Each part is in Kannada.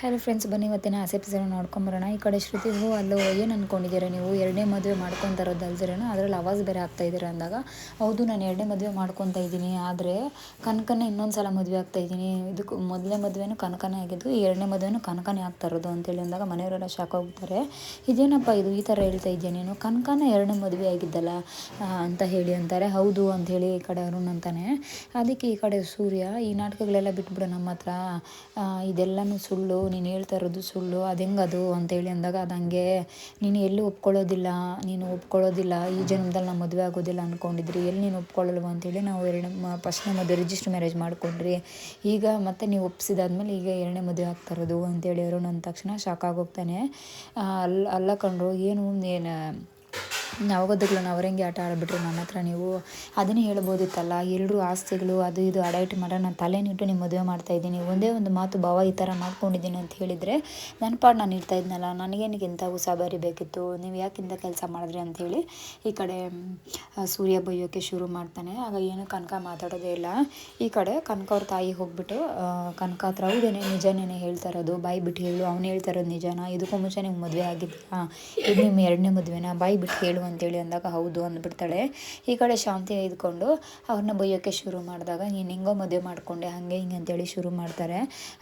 ಹಲೋ ಫ್ರೆಂಡ್ಸ್ ಬನ್ನಿ, ಇವತ್ತಿನ ಆಸೆ ಎಪಿಸೋಡ್ ನೋಡ್ಕೊಂಬರೋಣ ಈ ಕಡೆ ಶ್ರುತಿಗೂ ಅಲ್ಲೋ, ಏನು ಅಂದ್ಕೊಂಡಿದ್ದೀರಾ ನೀವು? ಎರಡನೇ ಮದುವೆ ಮಾಡ್ಕೊತಾರೋದು ಅಲ್ದಿರೇನೋ? ಅದರಲ್ಲಿ ಆವಾಜ್ ಬೇರೆ ಆಗ್ತಾ ಇದ್ದೀರಾ ಅಂದಾಗ? ಹೌದು, ನಾನು ಎರಡನೇ ಮದುವೆ ಮಾಡ್ಕೊತಾ ಇದ್ದೀನಿ. ಆದರೆ ಕನಕನ ಇನ್ನೊಂದು ಸಲ ಮದುವೆ ಆಗ್ತಾ ಇದ್ದೀನಿ. ಇದಕ್ಕೆ ಮೊದಲನೇ ಮದುವೆನೂ ಕನಕನೇ ಆಗಿದ್ದು ಎರಡನೇ ಮದುವೆನೂ ಕನಕನೇ ಆಗ್ತಾ ಇರೋದು ಅಂತೇಳಿ ಅಂದಾಗ ಮನೆಯವರೆಲ್ಲ ಶಾಕ್ ಹೋಗ್ತಾರೆ ಇದೇನಪ್ಪ ಇದು ಈ ಥರ ಹೇಳ್ತಾ ಇದ್ದೀಯ ನೀನು? ಕನಕನ ಎರಡನೇ ಮದುವೆ ಆಗಿದ್ದಲ್ಲ ಅಂತ ಹೇಳಿ ಅಂತಾರೆ. ಹೌದು ಅಂಥೇಳಿ ಈ ಕಡೆ ಅರುಣ್ ಅಂತಾನೆ. ಅದಕ್ಕೆ ಈ ಕಡೆ ಸೂರ್ಯ, ಈ ನಾಟಕಗಳೆಲ್ಲ ಬಿಟ್ಬಿಡು ನಮ್ಮ ಹತ್ರ ಇದೆಲ್ಲನೂ ಸುಳ್ಳು ನೀನು ಹೇಳ್ತಾ ಇರೋದು ಸುಳ್ಳು, ಅದು ಹೆಂಗದು ಅಂತೇಳಿ ಅಂದಾಗ ಅದು ಹಂಗೆ, ನೀನು ಎಲ್ಲೂ ಒಪ್ಕೊಳ್ಳೋದಿಲ್ಲ, ನೀನು ಒಪ್ಕೊಳ್ಳೋದಿಲ್ಲ, ಈ ಜನ್ಮದಲ್ಲಿ ನಾವು ಮದುವೆ ಆಗೋದಿಲ್ಲ ಅಂದ್ಕೊಂಡಿದ್ರಿ ಎಲ್ಲಿ ನೀನು ಒಪ್ಕೊಳ್ಳಲ್ವ ಅಂತೇಳಿ ನಾವು ಎರಡು ಫಸ್ಟ್ನೇ ಮದುವೆ ರಿಜಿಸ್ಟರ್ ಮ್ಯಾರೇಜ್ ಮಾಡ್ಕೊಂಡ್ರಿ. ಈಗ ಮತ್ತೆ ನೀವು ಒಪ್ಸಿದಾದ್ಮೇಲೆ ಈಗ ಎರಡನೇ ಮದುವೆ ಆಗ್ತಾ ಇರೋದು ಅಂತೇಳಿ ಅವರು ನನ್ನ ತಕ್ಷಣ ಶಾಕ್ ಆಗೋಗ್ತಾನೆ ಅಲ್ಲ ಅಲ್ಲ ಕಂಡ್ರು ಏನು ಏನು ನವಗದ್ದುಗಳನ್ನ ಅವರಂಗೆ ಆಟ ಆಡಿಬಿಟ್ರೆ ನನ್ನ ಹತ್ರ ನೀವು? ಅದನ್ನೇ ಹೇಳ್ಬೋದಿತ್ತಲ್ಲ ಎಲ್ಲರೂ ಆಸ್ತಿಗಳು, ಅದು ಇದು ಅಡಾಯ್ಟ್ ಮಾಡೋಣ ನಾನು ತಲೆನಿಟ್ಟು ನಿಮ್ಮ ಮದುವೆ ಮಾಡ್ತಾ ಇದ್ದೀನಿ, ಒಂದೇ ಒಂದು ಮಾತು ಭಾವ ಈ ಥರ ಮಾಡ್ಕೊಂಡಿದ್ದೀನಿ ಅಂತ ಹೇಳಿದರೆ ನನ್ನ ಪಾಡು ನಾನು ಇರ್ತಾ ಇದ್ನಲ್ಲ, ನನಗೇನಿಗೆ ಇಂಥ ಉಸಾಬರಿ ಬೇಕಿತ್ತು? ನೀವು ಯಾಕಿಂತ ಕೆಲಸ ಮಾಡಿದ್ರಿ ಅಂಥೇಳಿ ಈ ಕಡೆ ಸೂರ್ಯ ಬೈಯೋಕ್ಕೆ ಶುರು ಮಾಡ್ತಾನೆ. ಆಗ ಏನು ಕನಕ ಮಾತಾಡೋದೇ ಇಲ್ಲ. ಈ ಕಡೆ ಕನಕ ಅವ್ರ ತಾಯಿ ಹೋಗ್ಬಿಟ್ಟು ಕನಕ ಹತ್ರ ಹೌದೇನೆ ನಿಜನೇನೆ ಹೇಳ್ತಾ ಇರೋದು, ಬಾಯಿ ಬಿಟ್ಟು ಹೇಳು, ಅವ್ನು ಹೇಳ್ತಾ ಇರೋದು ನಿಜನಾ? ಇದಕ್ಕೂ ಮುಂಚೆ ನಿಮ್ಗೆ ಮದುವೆ ಆಗಿದೆಯಾ? ಇದು ನಿಮ್ಮ ಎರಡನೇ ಮದುವೆನ? ಬಾಯಿ ಬಿಟ್ಟು ಹೇಳು ಅಂತೇಳಿ ಅಂದಾಗ ಹೌದು ಅಂದ್ಬಿಡ್ತಾಳೆ. ಈ ಕಡೆ ಶಾಂತಿ ಇದ್ಕೊಂಡು ಅವ್ರನ್ನ ಬೈಯೋಕ್ಕೆ ಶುರು ಮಾಡಿದಾಗ ನೀನು ಹೆಂಗೋ ಮದುವೆ ಮಾಡ್ಕೊಂಡೆ, ಹಾಗೆ ಹಿಂಗೆ ಅಂತೇಳಿ ಶುರು ಮಾಡ್ತಾರೆ.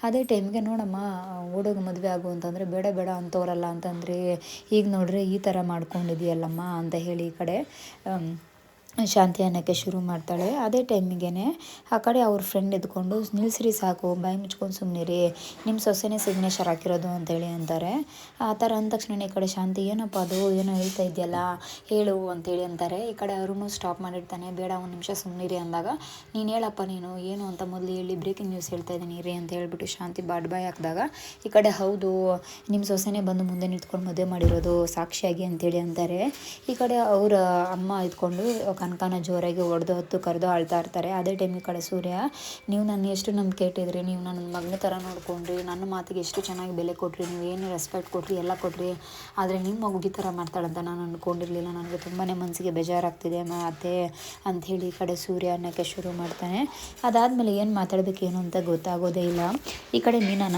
ಅದೇ ಟೈಮ್ಗೆ ನೋಡಮ್ಮ, ಹುಡುಗ ಮದುವೆ ಆಗು ಅಂತಂದರೆ ಬೇಡ ಬೇಡ ಅಂತವ್ರಲ್ಲ ಅಂತಂದರೆ, ಈಗ ನೋಡ್ರಿ ಈ ಥರ ಮಾಡ್ಕೊಂಡಿದೆಯಲ್ಲಮ್ಮ ಅಂತ ಹೇಳಿ ಈ ಕಡೆ ಶಾಂತಿ ಅನ್ನೋಕ್ಕೆ ಶುರು ಮಾಡ್ತಾಳೆ. ಅದೇ ಟೈಮಿಗೆ ಆ ಕಡೆ ಅವ್ರ ಫ್ರೆಂಡ್ ಎದ್ಕೊಂಡು, ನಿಲ್ಸ್ರಿ ಸಾಕು, ಬಾಯಿ ಮುಚ್ಕೊಂಡು ಸುಮ್ಮನಿರಿ ನಿಮ್ಮ ಸೊಸೆನೇ ಸಿಗ್ನೇಚರ್ ಹಾಕಿರೋದು ಅಂತೇಳಿ ಅಂತಾರೆ. ಆ ಥರ ಅಂದ ತಕ್ಷಣ ಈ ಕಡೆ ಶಾಂತಿ, ಏನಪ್ಪ ಅದು? ಏನೋ ಹೇಳ್ತಾ ಇದೆಯಲ್ಲ? ಹೇಳು ಅಂತೇಳಿ ಅಂತಾರೆ. ಈ ಕಡೆ ಅವ್ರೂ ಸ್ಟಾಪ್ ಮಾಡಿರ್ತಾನೆ. ಬೇಡ, ಒಂದು ನಿಮಿಷ ಸುಮ್ಮನಿರಿ ಅಂದಾಗ, ನೀನು ಹೇಳಪ್ಪ ನೀನು, ಏನು ಅಂತ ಮೊದಲು ಹೇಳಿ ಬ್ರೇಕಿಂಗ್ ನ್ಯೂಸ್ ಹೇಳ್ತಾ ಇದ್ದೀನಿ ರೀ ಅಂತ ಹೇಳ್ಬಿಟ್ಟು ಶಾಂತಿ ಬಾಡ್ ಬಾಯ್ ಹಾಕಿದಾಗ, ಈ ಕಡೆ ಹೌದು ನಿಮ್ಮ ಸೊಸೆನೇ ಬಂದು ಮುಂದೆ ನಿಂತ್ಕೊಂಡು ಮದುವೆ ಮಾಡಿರೋದು ಸಾಕ್ಷಿಯಾಗಿ ಅಂತೇಳಿ ಅಂತಾರೆ. ಈ ಕಡೆ ಅವರ ಅಮ್ಮ ಇದ್ಕೊಂಡು ಕನಕನ ಜೋರಾಗಿ ಹೊಡೆದು ಹೊತ್ತು ಕರೆದು ಅಳ್ತಾ ಇರ್ತಾರೆ. ಅದೇ ಟೈಮ್ ಈ ಕಡೆ ಸೂರ್ಯ, ನೀವು ನನ್ನ ಎಷ್ಟು ನಂಬಿಕೆ ಇಟ್ಟಿದ್ರಿ ನೀವು ನನ್ನ ಮಗನ ಥರ ನೋಡ್ಕೊಂಡ್ರಿ. ನನ್ನ ಮಾತಿಗೆ ಎಷ್ಟು ಚೆನ್ನಾಗಿ ಬೆಲೆ ಕೊಟ್ರಿ. ನೀವು ಏನು ರೆಸ್ಪೆಕ್ಟ್ ಕೊಟ್ರಿ, ಎಲ್ಲ ಕೊಟ್ರಿ. ಆದರೆ ನಿಮ್ಮ ಮಗು ಈ ಥರ ಮಾಡ್ತಾಳಂತ ನಾನು ಅಂದ್ಕೊಂಡಿರಲಿಲ್ಲ ನನಗೆ ತುಂಬಾ ಮನಸ್ಸಿಗೆ ಬೇಜಾರಾಗ್ತಿದೆ ಮ, ಅತ್ತೆ ಅಂಥೇಳಿ ಈ ಕಡೆ ಸೂರ್ಯ ಅನ್ನೋಕ್ಕೆ ಶುರು ಮಾಡ್ತಾನೆ. ಅದಾದಮೇಲೆ ಏನು ಮಾತಾಡಬೇಕೇನು ಅಂತ ಗೊತ್ತಾಗೋದೇ ಇಲ್ಲ. ಈ ಕಡೆ ಮೀನಾನ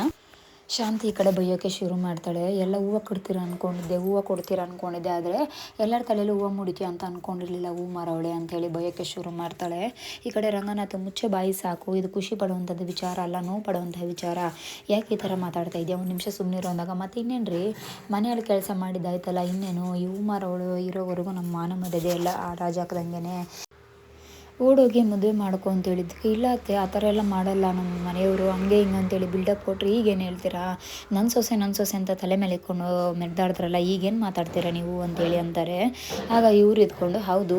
ಶಾಂತಿ ಈ ಕಡೆ ಬೈಯೋಕ್ಕೆ ಶುರು ಮಾಡ್ತಾಳೆ. ಎಲ್ಲ ಹೂವು ಕೊಡ್ತೀರಾ ಅಂದ್ಕೊಂಡಿದ್ದೆ ಹೂವು ಕೊಡ್ತೀರಾ ಅಂದ್ಕೊಂಡಿದ್ದೆ ಆದರೆ ಎಲ್ಲರ ತಲೆಯಲ್ಲೂ ಹೂವು ಮುಡಿಕೆ ಅಂತ ಅಂದ್ಕೊಂಡಿರಲಿಲ್ಲ ಹೂ ಮಾರವಳೆ ಅಂತೇಳಿ ಬೈಯೋಕ್ಕೆ ಶುರು ಮಾಡ್ತಾಳೆ. ಈ ಕಡೆ ರಂಗನಾಥ ಮುಚ್ಚೆ ಬಾಯಿ ಸಾಕು. ಇದು ಖುಷಿ ಪಡುವಂಥದ್ದು ವಿಚಾರ ಅಲ್ಲ, ನೋವು ಪಡುವಂಥ ವಿಚಾರ. ಯಾಕೆ ಈ ಥರ ಮಾತಾಡ್ತಾ ಇದೆಯಾ? ಒಂದು ನಿಮಿಷ ಸುಮ್ಮನೆ ಅಂದಾಗ, ಮತ್ತೆ ಇನ್ನೇನು ರೀ ಮನೆಯಲ್ಲಿ ಕೆಲಸ ಮಾಡಿದ್ದಾಯ್ತಲ್ಲ ಇನ್ನೇನು? ಈ ಹೂ ಮಾರವಳು ಇರೋವರೆಗೂ ನಮ್ಮ ಮಾನ ಮರ್ಯಾದೆ ಎಲ್ಲ ಆ ರಾಜ ಹಾಕ್ದಂಗೆ ಓಡೋಗಿ ಮದುವೆ ಮಾಡ್ಕೊ ಅಂತ ಹೇಳಿದ್ದಕ್ಕೆ ಇಲ್ಲ ಅತ್ತೆ, ಆ ಥರ ಎಲ್ಲ ಮಾಡಲ್ಲ ನಮ್ಮ ಮನೆಯವರು. ಹಂಗೆ ಹಿಂಗೆ ಅಂತೇಳಿ ಬಿಲ್ಡಪ್ ಕೊಟ್ಟರೆ ಈಗೇನು ಹೇಳ್ತೀರಾ? ನನ್ನ ಸೊಸೆ ನನ್ನ ಸೊಸೆ ಅಂತ ತಲೆ ಮೇಲೆ ಇಟ್ಕೊಂಡು ಮೆರೆದಾಡ್ತಾರಲ್ಲ ಈಗೇನು ಮಾತಾಡ್ತೀರಾ ನೀವು ಅಂತೇಳಿ ಅಂತಾರೆ. ಆಗ ಇವ್ರು ಇದ್ಕೊಂಡು ಹೌದು,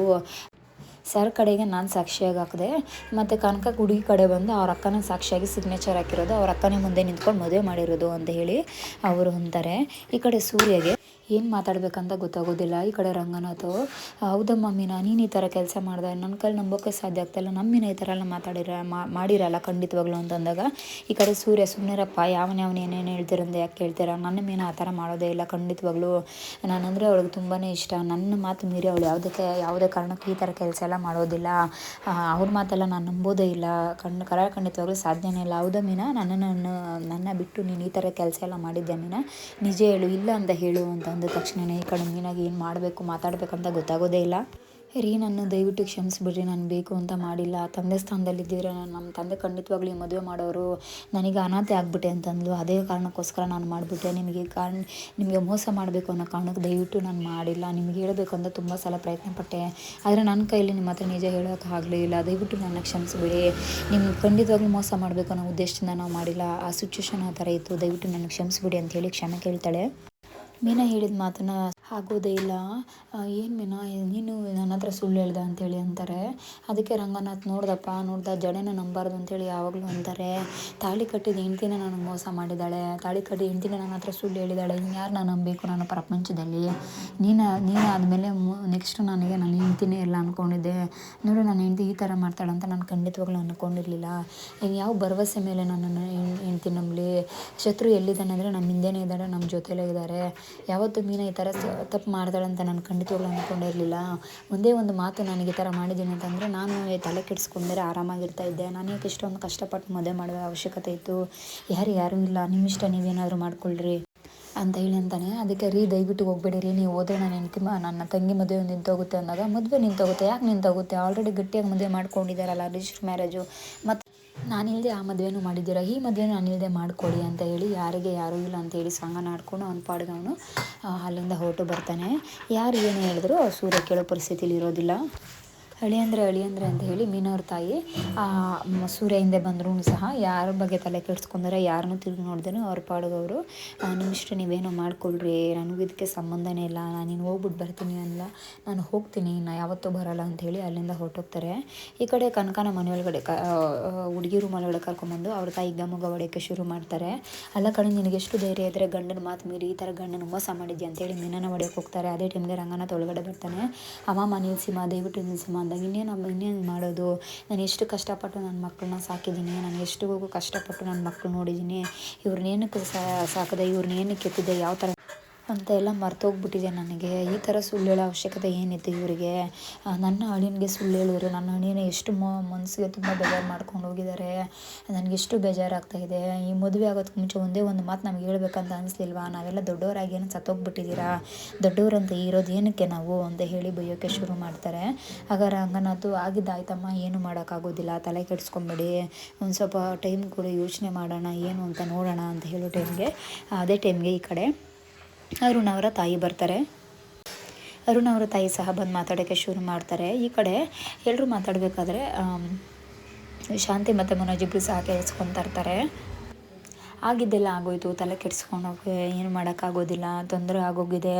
ಸರ್ ಕಡೆಗೆ ನಾನು ಸಾಕ್ಷಿಯಾಗಿ ಹಾಕಿದೆ. ಮತ್ತು ಕನಕ ಹುಡುಗಿ ಕಡೆ ಬಂದು ಅವ್ರ ಅಕ್ಕನ ಸಾಕ್ಷಿಯಾಗಿ ಸಿಗ್ನೇಚರ್ ಹಾಕಿರೋದು, ಅವ್ರ ಅಕ್ಕನೇ ಮುಂದೆ ನಿಂತ್ಕೊಂಡು ಮದುವೆ ಮಾಡಿರೋದು ಅಂತ ಹೇಳಿ ಅವರು ಅಂತಾರೆ. ಈ ಕಡೆ ಸೂರ್ಯಗೆ ಏನು ಮಾತಾಡಬೇಕಂತ ಗೊತ್ತಾಗೋದಿಲ್ಲ. ಈ ಕಡೆ ರಂಗನಾಥ್ ಹೌದಮ್ಮ ಮೀನಾ, ನೀನು ಈ ಥರ ಕೆಲಸ ಮಾಡ್ದೆ. ನನ್ನ ಕೈಲಿ ನಂಬೋಕೆ ಸಾಧ್ಯ ಆಗ್ತಾಯಿಲ್ಲ ನಮ್ಮ ಮೀನಾ ಈ ಥರ ಎಲ್ಲ ಮಾತಾಡಿರ ಮಾಡಿರಲ್ಲ ಖಂಡಿತವಾಗ್ಲೂ ಅಂತಂದಾಗ. ಈ ಕಡೆ ಸೂರ್ಯ ಸುಮ್ಮನೆರಪ್ಪ ಯಾವನ ಯಾವನ ಏನೇನು ಹೇಳ್ತೀರಂತ ಯಾಕೆ ಕೇಳ್ತೀರಾ? ನನ್ನ ಮೀನು ಆ ಥರ ಮಾಡೋದೇ ಇಲ್ಲ ಖಂಡಿತವಾಗ್ಲೂ. ನಾನಂದರೆ ಅವಳಿಗೆ ತುಂಬಾ ಇಷ್ಟ. ನನ್ನ ಮಾತು ಮೀರಿ ಅವಳು ಯಾವುದಕ್ಕೆ, ಯಾವುದೇ ಕಾರಣಕ್ಕೆ ಈ ಥರ ಕೆಲಸ ಎಲ್ಲ ಮಾಡೋದಿಲ್ಲ. ಅವ್ರ ಮಾತೆಲ್ಲ ನಾನು ನಂಬೋದೇ ಇಲ್ಲ. ಕಣ್ಣು ಕರ ಖಂಡಿತವಾಗ್ಲೂ ಸಾಧ್ಯನೇ ಇಲ್ಲ. ಹೌದಾ ಮೀನಾ? ನನ್ನ ನನ್ನ ಬಿಟ್ಟು ನೀನು ಈ ಥರ ಕೆಲಸ ಎಲ್ಲ ಮಾಡಿದ್ದೆ ಮೀನಾ? ನಿಜ ಹೇಳು, ಇಲ್ಲ ಅಂತ ಹೇಳು ಅಂತ ಅಂದ ತಕ್ಷಣವೇ ಈ ಕಡೆ ಮೀನಾಗಿ ಏನು ಮಾಡಬೇಕು, ಮಾತಾಡಬೇಕಂತ ಗೊತ್ತಾಗೋದೇ ಇಲ್ಲ. ರೀ, ನನ್ನ ದಯವಿಟ್ಟು ಕ್ಷಮಿಸ್ಬಿಡ್ರಿ, ನಾನು ಬೇಕು ಅಂತ ಮಾಡಿಲ್ಲ. ತಂದೆ ಸ್ಥಾನದಲ್ಲಿದ್ದೀರ ನಮ್ಮ ತಂದೆ ಖಂಡಿತವಾಗ್ಲೂ ಮದುವೆ ಮಾಡೋರು. ನನಗೆ ಅನಾಥೆ ಆಗ್ಬಿಟ್ಟೆ ಅಂತಂದ್ಲು. ಅದೇ ಕಾರಣಕ್ಕೋಸ್ಕರ ನಾನು ಮಾಡಿಬಿಟ್ಟೆ. ನಿಮಗೆ ಕಾರಣ ನಿಮಗೆ ಮೋಸ ಮಾಡಬೇಕು ಅನ್ನೋ ಕಾರಣಕ್ಕೆ ದಯವಿಟ್ಟು ನಾನು ಮಾಡಿಲ್ಲ. ನಿಮಗೆ ಹೇಳಬೇಕು ಅಂತ ತುಂಬ ಸಲ ಪ್ರಯತ್ನ ಪಟ್ಟೆ ಆದರೆ ನನ್ನ ಕೈಯಲ್ಲಿ ನಿಮ್ಮ ಹತ್ರ ನಿಜ ಹೇಳೋಕೆ ಇಲ್ಲ. ದಯವಿಟ್ಟು ನನ್ನ ಕ್ಷಮಿಸ್ಬಿಡಿ. ನಿಮ್ಗೆ ಖಂಡಿತವಾಗ್ಲೂ ಮೋಸ ಮಾಡಬೇಕು ಅನ್ನೋ ಉದ್ದೇಶದಿಂದ ನಾವು ಮಾಡಿಲ್ಲ. ಆ ಸಿಚುವೇಶನ್ ಆ ಥರ ಇತ್ತು. ದಯವಿಟ್ಟು ನನಗೆ ಕ್ಷಮಿಸ್ಬಿಡಿ ಅಂತ ಹೇಳಿ ಕ್ಷಮೆ ಕೇಳ್ತಾಳೆ. ಮೀನಾ ಹೇಳಿದ ಮಾತನ್ನ ಆಗೋದೇ ಇಲ್ಲ. ಏನು ಮೀನಾ, ನೀನು ನನ್ನ ಹತ್ರ ಸುಳ್ಳು ಹೇಳ್ದ ಅಂತೇಳಿ ಅಂತಾರೆ. ಅದಕ್ಕೆ ರಂಗನಾಥ್, ನೋಡ್ದಪ್ಪ, ನೋಡ್ದ, ಜಡೆನ ನಂಬಾರ್ದು ಅಂತೇಳಿ ಯಾವಾಗಲೂ ಅಂತಾರೆ. ತಾಳಿ ಕಟ್ಟಿದ ಹೆಂಡ್ತಿನ ನನಗೆ ಮೋಸ ಮಾಡಿದ್ದಾಳೆ. ತಾಳಿ ಕಟ್ಟಿದ ಹೆಂಡ್ತಿನ ನನ್ನ ಹತ್ರ ಸುಳ್ಳು ಹೇಳಿದ್ದಾಳೆ. ಯಾರು ನಾನು ನಂಬಬೇಕು ನಾನು ಪ್ರಪಂಚದಲ್ಲಿ? ನೀನು ನೀನು ಆದಮೇಲೆ ನೆಕ್ಸ್ಟ್ ನನಗೆ ನನ್ನ ಹೆಂಡ್ತಿನೇ ಇಲ್ಲ ಅಂದ್ಕೊಂಡಿದ್ದೆ ನೋಡು, ನನ್ನ ಹೆಂಡ್ತಿ ಈ ಥರ ಮಾಡ್ತಾಳೆ ಅಂತ ನಾನು ಖಂಡಿತವಾಗ್ಲೂ ಅಂದ್ಕೊಂಡಿರಲಿಲ್ಲ ಇನ್ನು ಯಾವ ಭರವಸೆ ಮೇಲೆ ನನ್ನನ್ನು ಹೆಂಡ್ತಿ ನಂಬಲಿ? ಶತ್ರು ಎಲ್ಲಿದ್ದಾನೆ ಅಂದರೆ ನಮ್ಮ ಹಿಂದೆನೇ ಇದ್ದಾರೆ ನಮ್ಮ ಜೊತೆಲೇ ಇದ್ದಾರೆ. ಯಾವತ್ತೂ ಮೀನಾ ಈ ಥರ ತಪ್ಪು ಮಾಡ್ತಾಳೆ ಅಂತ ನಾನು ಖಂಡಿತವಾಗ್ಲೂ ಅಂದ್ಕೊಂಡಿರಲಿಲ್ಲ ಒಂದೇ ಒಂದು ಮಾತು ನನಗೆ ಈ ಥರ ಮಾಡಿದ್ದೀನಿ ಅಂತಂದರೆ ನಾನು ತಲೆ ಕೆಡಿಸ್ಕೊಂಡ್ರೆ ಆರಾಮಾಗಿರ್ತಾ ಇದ್ದೆ. ನಾನು ಯಾಕೆ ಇಷ್ಟೊಂದು ಕಷ್ಟಪಟ್ಟು ಮದುವೆ ಮಾಡುವ ಅವಶ್ಯಕತೆ ಇತ್ತು? ಯಾರು ಯಾರೂ ಇಲ್ಲ. ನಿಮ್ಮ ಇಷ್ಟ ನೀವೇನಾದರೂ ಮಾಡ್ಕೊಳ್ರಿ ಅಂತ ಹೇಳಿ ಅಂತಾನೆ. ಅದಕ್ಕೆ ರೀ, ದಯವಿಟ್ಟು ಹೋಗ್ಬೇಡಿ ರೀ. ನೀವು ಹೋದ್ರೆ ನಾನು ಹೆಂಡ್ತಿ ನನ್ನ ತಂಗಿ ಮದುವೆ ನಿಂತೋಗುತ್ತೆ ಅಂದಾಗ ಮದುವೆ ನಿಂತೋಗುತ್ತೆ. ಯಾಕೆ ನಿಂತೋಗುತ್ತೆ? ಆಲ್ರೆಡಿ ಗಟ್ಟಿಯಾಗಿ ಮದುವೆ ಮಾಡ್ಕೊಂಡಿದ್ದಾರಲ್ಲ ರಿಜಿಸ್ಟರ್ ಮ್ಯಾರೇಜು ಮತ್ತು ನಾನಿಲ್ಲದೆ ಆ ಮದುವೆನೂ ಮಾಡಿದ್ದೀರ? ಈ ಮದುವೆನೂ ನಾನಿಲ್ಲದೆ ಮಾಡಿಕೊಡಿ ಅಂತ ಹೇಳಿ ಯಾರಿಗೆ ಯಾರೂ ಇಲ್ಲ ಅಂತ ಹೇಳಿ ಸಂಘ ನಾಡ್ಕೊಂಡು ಅವ್ನ ಪಾಡಿಗೆ ಅಲ್ಲಿಂದ ಹೊರಟು ಬರ್ತಾನೆ. ಯಾರು ಏನು ಹೇಳಿದ್ರು ಸೂರ್ಯ ಕೇಳೋ ಪರಿಸ್ಥಿತಿಲಿ ಇರೋದಿಲ್ಲ. ಅಳಿಯಂದ್ರೆ ಅಳಿಯಂದ್ರೆ ಅಂತ ಹೇಳಿ ಮೀನವ್ರ ತಾಯಿ ಸೂರ್ಯ ಹಿಂದೆ ಬಂದ್ರೂ ಸಹ ಯಾರ ಬಗ್ಗೆ ತಲೆ ಕೆಡ್ಸ್ಕೊಂಡಾರೆ, ಯಾರನ್ನೂ ತಿರುಗಿ ನೋಡ್ದೇನು ಅವ್ರ ಪಾಡಿಗೆ ಅವರು ನಿಮ್ಮಿಷ್ಟ ನೀವೇನೋ ಮಾಡ್ಕೊಳ್ರಿ, ನನಗೂ ಇದಕ್ಕೆ ಸಂಬಂಧನೇ ಇಲ್ಲ ನಾನು ನೀನು ಹೋಗ್ಬಿಟ್ಟು ಬರ್ತೀನಿ ಅಲ್ಲ ನಾನು ಹೋಗ್ತೀನಿ, ನಾ ಯಾವತ್ತೂ ಬರಲ್ಲ ಅಂತ ಹೇಳಿ ಅಲ್ಲಿಂದ ಹೊರಟೋಗ್ತಾರೆ. ಈ ಕಡೆ ಕನಕನ ಮನೆ ಒಳಗಡೆ ಕ ಹುಡುಗಿ ರೂಮ್ ಒಳಗಡೆ ಕರ್ಕೊಂಬಂದು ಅವ್ರ ತಾಯಿ ಗಮಗ ಹೊಡೆಯೋಕ್ಕೆ ಶುರು ಮಾಡ್ತಾರೆ. ಅಲ್ಲ ಕಡೆ ನಿನಗೆ ಎಷ್ಟು ಧೈರ್ಯ ಇದ್ದರೆ ಗಂಡನ ಮಾತು ಮೀರಿ ಈ ಥರ ಗಂಡನ ಮೋಸ ಮಾಡಿದ್ಯಾ? ಅಂತೇಳಿ ಮೀನನ ಹೊಡೆಯೋಕೆ ಹೋಗ್ತಾರೆ. ಅದೇ ಟೈಮ್ಗೆ ರಂಗನಾಥ್ ಒಳಗಡೆ ಬರ್ತಾನೆ. ಅಮ್ಮ ನಿಲ್ಸಿಮ್ಮ ದಯವಿಟ್ಟು ನಿಲ್ಸಿಮ್ಮ ಅಂದಾಗ ಇನ್ನೇನು ಇನ್ನೇನು ಮಾಡೋದು? ನಾನು ಎಷ್ಟು ಕಷ್ಟಪಟ್ಟು ನನ್ನ ಮಕ್ಕಳನ್ನ ಸಾಕಿದ್ದೀನಿ, ನಾನು ಎಷ್ಟು ಕಷ್ಟಪಟ್ಟು ನನ್ನ ಮಕ್ಕಳು ನೋಡಿದ್ದೀನಿ ಇವ್ರನ್ನೇನಕ್ಕೆ ಸಾಕದೆ ಇವ್ರನ್ನೇನಕ್ಕೆ ಕೆತ್ತಿದೆ, ಯಾವ ಥರ ಅಂತ ಎಲ್ಲ ಮರ್ತೋಗ್ಬಿಟ್ಟಿದೆ ನನಗೆ. ಈ ಥರ ಸುಳ್ಳು ಹೇಳೋ ಅವಶ್ಯಕತೆ ಏನಿತ್ತು ಇವರಿಗೆ? ನನ್ನ ಅಳಿಯನಿಗೆ ಸುಳ್ಳು ಹೇಳಿದ್ರು ನನ್ನ ಅಳಿಯನ ಎಷ್ಟು ಮನಸ್ಸಿಗೆ ತುಂಬ ಬೇಜಾರು ಮಾಡ್ಕೊಂಡು ಹೋಗಿದ್ದಾರೆ. ನನಗೆ ಎಷ್ಟು ಬೇಜಾರಾಗ್ತಾಯಿದೆ ಈ ಮದುವೆ ಆಗೋದಕ್ಕೆ ಮುಂಚೆ ಒಂದೇ ಒಂದು ಮಾತು ನಮ್ಗೆ ಹೇಳ್ಬೇಕಂತ ಅನಿಸ್ಲಿಲ್ವಾ? ನಾವೆಲ್ಲ ದೊಡ್ಡವರಾಗಿ ಏನು ಸತ್ತೋಗ್ಬಿಟ್ಟಿದ್ದೀರಾ? ದೊಡ್ಡವರಂತ ಇರೋದು ಏನಕ್ಕೆ ನಾವು ಅಂತ ಹೇಳಿ ಬೈಯೋಕ್ಕೆ ಶುರು ಮಾಡ್ತಾರೆ. ಆಗ ರಂಗನಾಥು ಆಗಿದ್ದಾಯ್ತಮ್ಮ ಏನು ಮಾಡೋಕ್ಕಾಗೋದಿಲ್ಲ, ತಲೆ ಕೆಡಿಸ್ಕೊಂಬೇಡಿ. ಒಂದು ಸ್ವಲ್ಪ ಟೈಮ್ ಕೂಡ ಯೋಚನೆ ಮಾಡೋಣ, ಏನು ಅಂತ ನೋಡೋಣ ಅಂತ ಹೇಳೋ ಟೈಮ್ಗೆ, ಅದೇ ಟೈಮ್ಗೆ ಈ ಕಡೆ. ಅರುಣ್ ಅವರ ತಾಯಿ ಬರ್ತಾರೆ. ಅರುಣ್ ಅವರ ತಾಯಿ ಸಹ ಬಂದು ಮಾತಾಡೋಕ್ಕೆ ಶುರು ಮಾಡ್ತಾರೆ. ಈ ಕಡೆ ಎಲ್ಲರೂ ಮಾತಾಡಬೇಕಾದ್ರೆ ಶಾಂತಿ ಮತ್ತು ಮನೋಜಿಬ್ರು ಸಹ ಕೇಳಿಸ್ಕೊತಾ ಇರ್ತಾರೆ ಆಗಿದ್ದೆಲ್ಲ ಆಗೋಯ್ತು, ತಲೆ ಕೆಡಿಸ್ಕೊಂಡೋಗಿ ಏನು ಮಾಡೋಕ್ಕಾಗೋದಿಲ್ಲ, ತೊಂದರೆ ಆಗೋಗಿದೆ.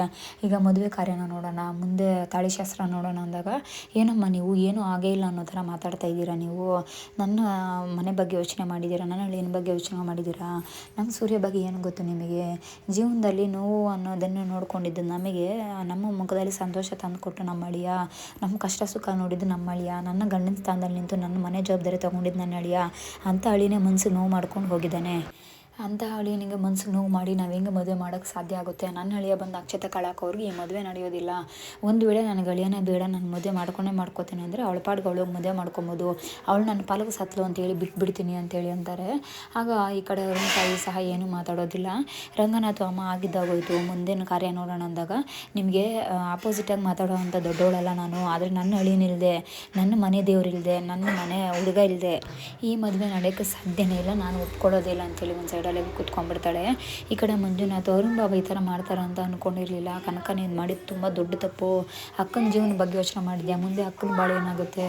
ಈಗ ಮದುವೆ ಕಾರ್ಯನ ನೋಡೋಣ, ಮುಂದೆ ತಾಳಿಶಾಸ್ತ್ರ ನೋಡೋಣ ಅಂದಾಗ, ಏನಮ್ಮ ನೀವು, ಏನೂ ಆಗೇ ಇಲ್ಲ ಅನ್ನೋ ಥರ ಮಾತಾಡ್ತಾ ಇದ್ದೀರಾ ನೀವು? ನನ್ನ ಮನೆ ಬಗ್ಗೆ ಯೋಚನೆ ಮಾಡಿದ್ದೀರಾ? ನನ್ನ ಹಳ್ಳಿನ ಬಗ್ಗೆ ಯೋಚನೆ ಮಾಡಿದ್ದೀರಾ? ನಮ್ಮ ಸೂರ್ಯ ಬಗ್ಗೆ ಏನು ಗೊತ್ತು ನಿಮಗೆ? ಜೀವನದಲ್ಲಿ ನೋವು ಅನ್ನೋದನ್ನು ನೋಡ್ಕೊಂಡಿದ್ದು ನಮಗೆ, ನಮ್ಮ ಮುಖದಲ್ಲಿ ಸಂತೋಷ ತಂದುಕೊಟ್ಟು ನಮ್ಮ ಅಳಿಯ ನಮ್ಮ ಕಷ್ಟ ಸುಖ ನೋಡಿದ್ದು ನಮ್ಮ ಅಳಿಯ ನನ್ನ ಗಂಡನ ಸ್ಥಾನದಲ್ಲಿ ನಿಂತು ನನ್ನ ಮನೆ ಜವಾಬ್ದಾರಿ ತೊಗೊಂಡಿದ್ದು ನನ್ನ ಅಳಿಯ ಅಂತ ಅಳಿನೇ ಮನಸ್ಸು ನೋವು ಮಾಡ್ಕೊಂಡು ಹೋಗಿದ್ದಾನೆ. ಅಂತ ನಿಂಗೆ ಮನ್ಸಿಗೆ ನೋವು ಮಾಡಿ ನಾವು ಹೆಂಗೆ ಮದುವೆ ಮಾಡೋಕ್ಕೆ ಸಾಧ್ಯ ಆಗುತ್ತೆ? ನನ್ನ ಅಳಿಯ ಬಂದು ಅಕ್ಷತೆ ಕಳಾಕೋರ್ಗೆ ಈ ಮದುವೆ ನಡೆಯೋದಿಲ್ಲ. ಒಂದು ವೇಳೆ ನನಗೆ ಅಳಿಯನೇ ಬೇಡ, ನಾನು ಮದುವೆ ಮಾಡ್ಕೊಂಡೇ ಮಾಡ್ಕೋತೀನಿ ಅಂದರೆ ಅವಳ ಪಾಡ್ಗೆ ಅವಳಿಗೆ ಮದುವೆ ಮಾಡ್ಕೊಬೋದು. ಅವಳು ನನ್ನ ಪಾಲಕ ಸತ್ಲು ಅಂತೇಳಿ ಬಿಟ್ಬಿಡ್ತೀನಿ ಅಂತೇಳಿ ಅಂತಾರೆ. ಆಗ ಈ ಕಡೆ ಅವ್ರನ್ನ ತಾಯಿ ಸಹ ಏನೂ ಮಾತಾಡೋದಿಲ್ಲ. ರಂಗನಾಥ ಅಮ್ಮ ಆಗಿದ್ದಾಗೋಯ್ತು. ಮುಂದಿನ ಕಾರ್ಯ ನೋಡೋಣ ಅಂದಾಗ ನಿಮಗೆ ಆಪೋಸಿಟಾಗಿ ಮಾತಾಡೋ ಅಂಥ ದೊಡ್ಡವಳಲ್ಲ ನಾನು. ಆದರೆ ನನ್ನ ಅಳಿನಿಲ್ಲದೆ ನನ್ನ ಮನೆ ದೇವರಿಲ್ಲದೆ ನನ್ನ ಮನೆ ಹುಡುಗ ಇಲ್ಲದೆ ಈ ಮದುವೆ ನಡೆಯೋಕ್ಕೆ ಸಾಧ್ಯನೇ ಇಲ್ಲ. ನಾನು ಒಪ್ಕೊಳ್ಳೋದಿಲ್ಲ ಅಂತೇಳಿ ಒಂದು ಸೈಡ್ ಸೈಡಲ್ಲಿ ಕುತ್ಕೊಂಡ್ಬಿಡ್ತಾಳೆ. ಈ ಕಡೆ ಮಂಜುನಾಥ್ ಅರುಣ್ ಬಾಬಾ ಈ ಥರ ಮಾಡ್ತಾರೆ ಅಂತ ಅಂದ್ಕೊಂಡಿರಲಿಲ್ಲ ಕನಕ ನೀನು ಮಾಡಿದ್ದು ತುಂಬ ದೊಡ್ಡ ತಪ್ಪು. ಅಕ್ಕನ ಜೀವನ ಬಗ್ಗೆ ಯೋಚನೆ ಮಾಡಿದ್ಯಾ? ಮುಂದೆ ಅಕ್ಕನ ಬಾಳೆ ಏನಾಗುತ್ತೆ?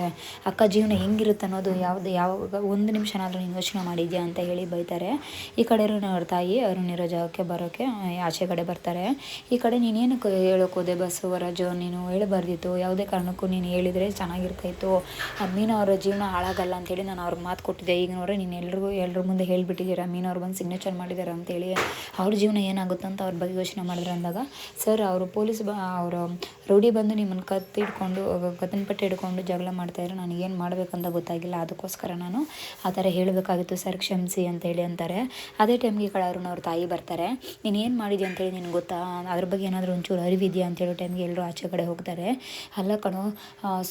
ಅಕ್ಕ ಜೀವನ ಹೆಂಗಿರುತ್ತೆ ಅನ್ನೋದು ಯಾವುದು ಯಾವಾಗ ಒಂದು ನಿಮಿಷನಾದರೂ ನೀನು ಯೋಚನೆ ಮಾಡಿದ್ಯಾ ಅಂತ ಹೇಳಿ ಬೈತಾರೆ. ಈ ಕಡೆ ಅವ್ರ ತಾಯಿ, ಅರುಣ್ ಇರೋ ಜಾಗಕ್ಕೆ ಬರೋಕ್ಕೆ ಆಚೆ ಕಡೆ ಬರ್ತಾರೆ. ಈ ಕಡೆ ನೀನೇನು ಹೇಳೋಕೆ ಹೋದೆ ಬಸವರಾಜು ನೀನು ಹೇಳಬಾರ್ದಿತ್ತು. ಯಾವುದೇ ಕಾರಣಕ್ಕೂ ನೀನು ಹೇಳಿದರೆ ಚೆನ್ನಾಗಿರ್ತಾಯಿತ್ತು. ಅವರ ಜೀವನ ಹಾಳಾಗಲ್ಲ ಅಂತೇಳಿ ನಾನು ಅವ್ರಿಗೆ ಮಾತು ಕೊಟ್ಟಿದ್ದೆ. ಈಗ ನೋಡ್ರೆ ನೀನು ಎಲ್ರಿಗೂ ಎಲ್ಲರ ಮುಂದೆ ಹೇಳಿಬಿಟ್ಟಿದ್ದೀರಾ? ಮೀನವ್ರು ಬಂದು ಸಿಗ್ನೇಚರ್ ಮಾಡಿದ್ದಾರೆ ಅಂತೇಳಿ ಅವ್ರ ಜೀವನ ಏನಾಗುತ್ತೆ ಅಂತ ಅವ್ರ ಬಗ್ಗೆ ಯೋಚನೆ ಮಾಡಿದ್ರೆ ಅಂದಾಗ, ಸರ್, ಅವರು ಪೊಲೀಸ್ ಬ ಅವರು ರೌಡಿ ಬಂದು ನಿಮ್ಮನ್ನು ಕತ್ತಿ ಹಿಡ್ಕೊಂಡು ಕತ್ತಿನ ಪಟ್ಟಿ ಹಿಡ್ಕೊಂಡು ಜಗಳ ಮಾಡ್ತಾಯಿದ್ರು ನನಗೇನು ಮಾಡಬೇಕಂತ ಗೊತ್ತಾಗಿಲ್ಲ, ಅದಕ್ಕೋಸ್ಕರ ನಾನು ಆ ಥರ ಹೇಳಬೇಕಾಗಿತ್ತು, ಸರ್ ಕ್ಷಮಿಸಿ ಅಂತೇಳಿ ಅಂತಾರೆ. ಅದೇ ಟೈಮ್ಗೆ ಈ ಅವ್ರ ತಾಯಿ ಬರ್ತಾರೆ. ನೀನು ಏನು ಮಾಡಿದ್ಯಾ ಅಂತೇಳಿ ನಿನ್ಗೆ ಗೊತ್ತಾ? ಅದ್ರ ಬಗ್ಗೆ ಏನಾದರೂ ಒಂಚೂರು ಅರಿವಿದೆಯಾ ಅಂತೇಳಿ ಟೈಮ್ಗೆ ಎಲ್ಲರೂ ಆಚೆ ಕಡೆ ಹೋಗ್ತಾರೆ. ಅಲ್ಲ ಕಣೋ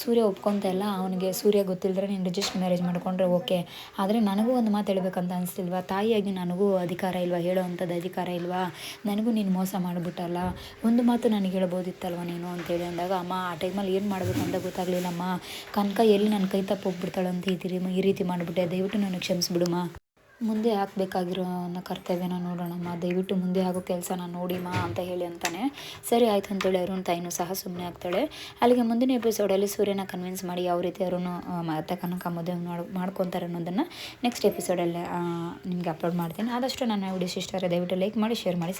ಸೂರ್ಯ ಒಪ್ಕೊತ ಇಲ್ಲ, ಅವನಿಗೆ ಸೂರ್ಯ ಗೊತ್ತಿಲ್ಲದ್ರೆ ನೀನು ರಿಜಿಸ್ಟರ್ ಮ್ಯಾರೇಜ್ ಮಾಡಿಕೊಂಡ್ರೆ ಓಕೆ ಆದರೆ ನನಗೂ ಒಂದು ಮಾತು ಹೇಳ್ಬೇಕಂತ ಅನಿಸ್ತಿಲ್ವಾ? ತಾಯಿಯಾಗಿ ನನಗೂ ಅಧಿಕಾರ ಇಲ್ವಾ? ಹೇಳೋ ಅಂಥದ್ದು ಅಧಿಕಾರ ಇಲ್ವಾ? ನನಗೂ ನೀನು ಮೋಸ ಮಾಡಿಬಿಟ್ಟಲ್ಲ. ಒಂದು ಮಾತು ನನಗೆ ಹೇಳ್ಬೋದಿತ್ತಲ್ವ ನೀನು ಅಂತೇಳಿ ಅಂದಾಗ, ಅಮ್ಮ, ಆ ಟೈಮಲ್ಲಿ ಏನು ಮಾಡಬೇಕು ಅಂತ ಗೊತ್ತಾಗಲಿಲ್ಲಮ್ಮ. ಕನಕ ಎಲ್ಲಿ ನನ್ನ ಕೈ ತಪ್ಪು ಹೋಗ್ಬಿಡ್ತಾಳೆ ಅಂತ ಈ ರೀತಿ ಮಾಡಿಬಿಟ್ಟೆ. ದಯವಿಟ್ಟು ನನಗೆ ಕ್ಷಮಿಸ್ಬಿಡುಮ್ಮ ಮುಂದೆ ಹಾಕ್ಬೇಕಾಗಿರೋ ಅನ್ನೋ ಕರ್ತವ್ಯನ ನೋಡೋಣಮ್ಮ ದಯವಿಟ್ಟು ಮುಂದೆ ಆಗೋ ಕೆಲಸನ ನೋಡಿಮ್ಮ ಅಂತ ಹೇಳಿ ಅಂತಾನೆ. ಸರಿ ಆಯಿತು ಅಂತೇಳಿ ಅರುಣ್ ತಾಯಿನೂ ಸಹ ಸುಮ್ಮನೆ ಆಗ್ತಾಳೆ. ಅಲ್ಲಿಗೆ ಮುಂದಿನ ಎಪಿಸೋಡಲ್ಲಿ ಸೂರ್ಯನ ಕನ್ವಿನ್ಸ್ ಮಾಡಿ ಯಾವ ರೀತಿ ಅರುಣ್ ಮತ್ತೆ ಕನಕ ಮದುವೆ ಮಾಡಿ, ಮಾಡ್ಕೊತಾರೆ ಅನ್ನೋದನ್ನು ನೆಕ್ಸ್ಟ್ ಎಪಿಸೋಡಲ್ಲಿ ನಿಮಗೆ ಅಪ್ಲೋಡ್ ಮಾಡ್ತೀನಿ. ಆದಷ್ಟು ನನ್ನ ವಿಡಿಯೋ ಇಷ್ಟ ದಯವಿಟ್ಟು ಲೈಕ್ ಮಾಡಿ ಶೇರ್ ಮಾಡಿ